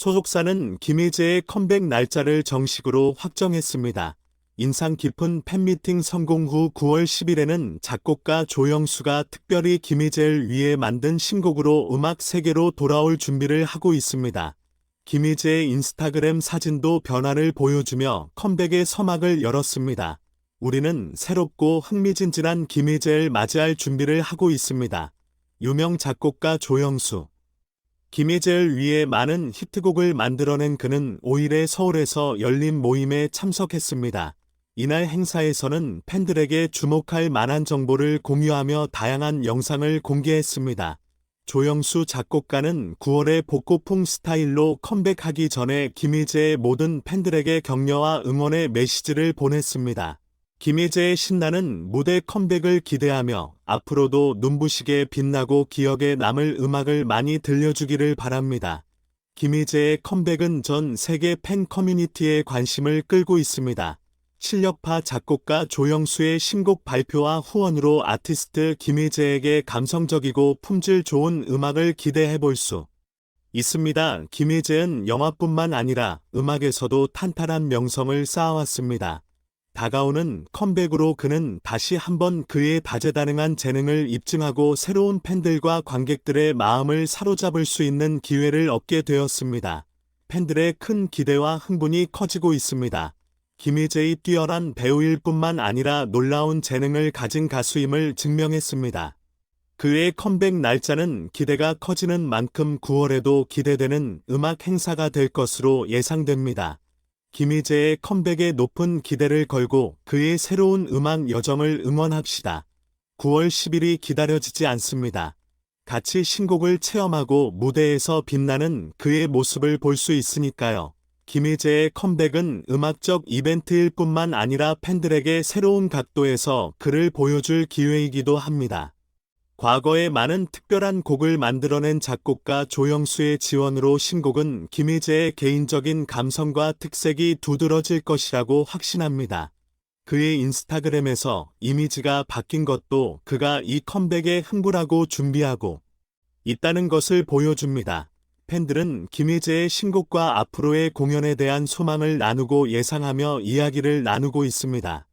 소속사는 김희재의 컴백 날짜를 정식으로 확정했습니다. 인상 깊은 팬미팅 성공 후 9월 10일에는 작곡가 조영수가 특별히 김희재를 위해 만든 신곡으로 음악 세계로 돌아올 준비를 하고 있습니다. 김희재의 인스타그램 사진도 변화를 보여주며 컴백의 서막을 열었습니다. 우리는 새롭고 흥미진진한 김희재를 맞이할 준비를 하고 있습니다. 유명 작곡가 조영수. 김희재를 위해 많은 히트곡을 만들어낸 그는 5일에 서울에서 열린 모임에 참석했습니다. 이날 행사에서는 팬들에게 주목할 만한 정보를 공유하며 다양한 영상을 공개했습니다. 조영수 작곡가는 9월에 복고풍 스타일로 컴백하기 전에 김희재의 모든 팬들에게 격려와 응원의 메시지를 보냈습니다. 김희재의 신나는 무대 컴백을 기대하며 앞으로도 눈부시게 빛나고 기억에 남을 음악을 많이 들려주기를 바랍니다. 김희재의 컴백은 전 세계 팬 커뮤니티의 관심을 끌고 있습니다. 실력파 작곡가 조영수의 신곡 발표와 후원으로 아티스트 김희재에게 감성적이고 품질 좋은 음악을 기대해 볼 수 있습니다. 김희재는 영화뿐만 아니라 음악에서도 탄탄한 명성을 쌓아왔습니다. 다가오는 컴백으로 그는 다시 한번 그의 다재다능한 재능을 입증하고 새로운 팬들과 관객들의 마음을 사로잡을 수 있는 기회를 얻게 되었습니다. 팬들의 큰 기대와 흥분이 커지고 있습니다. 김희재의 뛰어난 배우일 뿐만 아니라 놀라운 재능을 가진 가수임을 증명했습니다. 그의 컴백 날짜는 기대가 커지는 만큼 9월에도 기대되는 음악 행사가 될 것으로 예상됩니다. 김희재의 컴백에 높은 기대를 걸고 그의 새로운 음악 여정을 응원합시다. 9월 10일이 기다려지지 않습니다. 같이 신곡을 체험하고 무대에서 빛나는 그의 모습을 볼 수 있으니까요. 김희재의 컴백은 음악적 이벤트일 뿐만 아니라 팬들에게 새로운 각도에서 그를 보여줄 기회이기도 합니다. 과거에 많은 특별한 곡을 만들어낸 작곡가 조영수의 지원으로 신곡은 김희재의 개인적인 감성과 특색이 두드러질 것이라고 확신합니다. 그의 인스타그램에서 이미지가 바뀐 것도 그가 이 컴백에 흥분하고 준비하고 있다는 것을 보여줍니다. 팬들은 김희재의 신곡과 앞으로의 공연에 대한 소망을 나누고 예상하며 이야기를 나누고 있습니다.